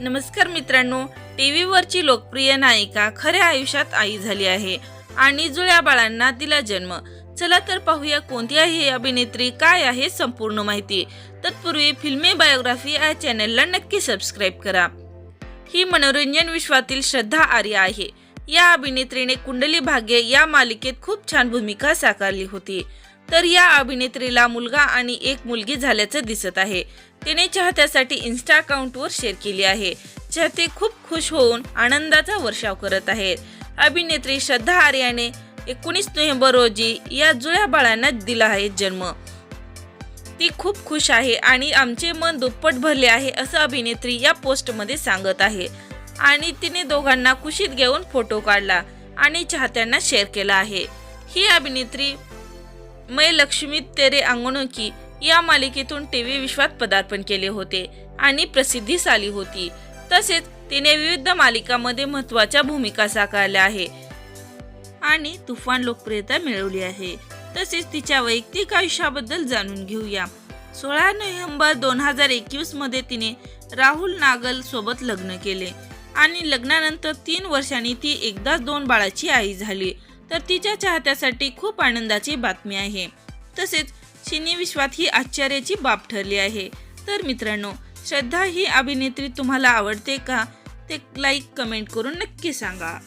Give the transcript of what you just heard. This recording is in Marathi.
नमस्कार मित्रांनो टी व्हीवरची लोकप्रिय नायिका खऱ्या आयुष्यात आई झाली आहे आणि जुळ्या बाळांना दिला जन्म. चला तर पाहूया कोणती आहे अभिनेत्री काय आहे संपूर्ण माहिती. तत्पूर्वी फिल्मी बायोग्राफी या चॅनलला नक्की सबस्क्राईब करा. ही मनोरंजन विश्वातील श्रद्धा आर्य आहे. या अभिनेत्रीने कुंडली भाग्य या मालिकेत खूप छान भूमिका साकारली होती. तर या अभिनेत्रीला मुलगा आणि एक मुलगी झाल्याचं दिसत आहे. तिने चाहत्यासाठी इन्स्टा अकाउंटवर शेअर केली आहे. चाहते खूप खुश होऊन आनंदाचा वर्षाव करत आहेत. अभिनेत्री श्रद्धा आर्याने एकोणीस नोव्हेंबर रोजी या जुळ्या बाळांना दिला आहे जन्म. ती खूप खुश आहे आणि आमचे मन दुप्पट भरले आहे असं अभिनेत्री या पोस्टमध्ये सांगत आहे. आणि तिने दोघांना खुशीत घेऊन फोटो काढला आणि चाहत्यांना शेअर केला आहे. ही अभिनेत्री मै लक्ष्मी तेरे अंगणो की या मालिकेतून टी व्ही विश्वात पदार्पण केले होते आणि प्रसिद्धीस आली होती. तसेच तिने विविध मालिकांमध्ये महत्त्वाच्या भूमिका साकारल्या आहे. आणि तुफान लोकप्रियता मिळवली आहे. तसेच तिच्या वैयक्तिक आयुष्याबद्दल जाणून घेऊया. सोळा नोव्हेंबर दोन हजार एकवीसमध्ये तिने राहुल नागल सोबत लग्न केले. आणि लग्नानंतर तीन वर्षांनी ती एकदा दोन बाळाची आई झाली. तर तिच्या चाहत्यासाठी खूप आनंदाची बातमी आहे. तसेच सिने विश्वात ही आश्चर्याची बाब ठरली आहे. तर मित्रांनो श्रद्धा ही अभिनेत्री तुम्हाला आवडते का? ते लाईक कमेंट करून नक्की सांगा.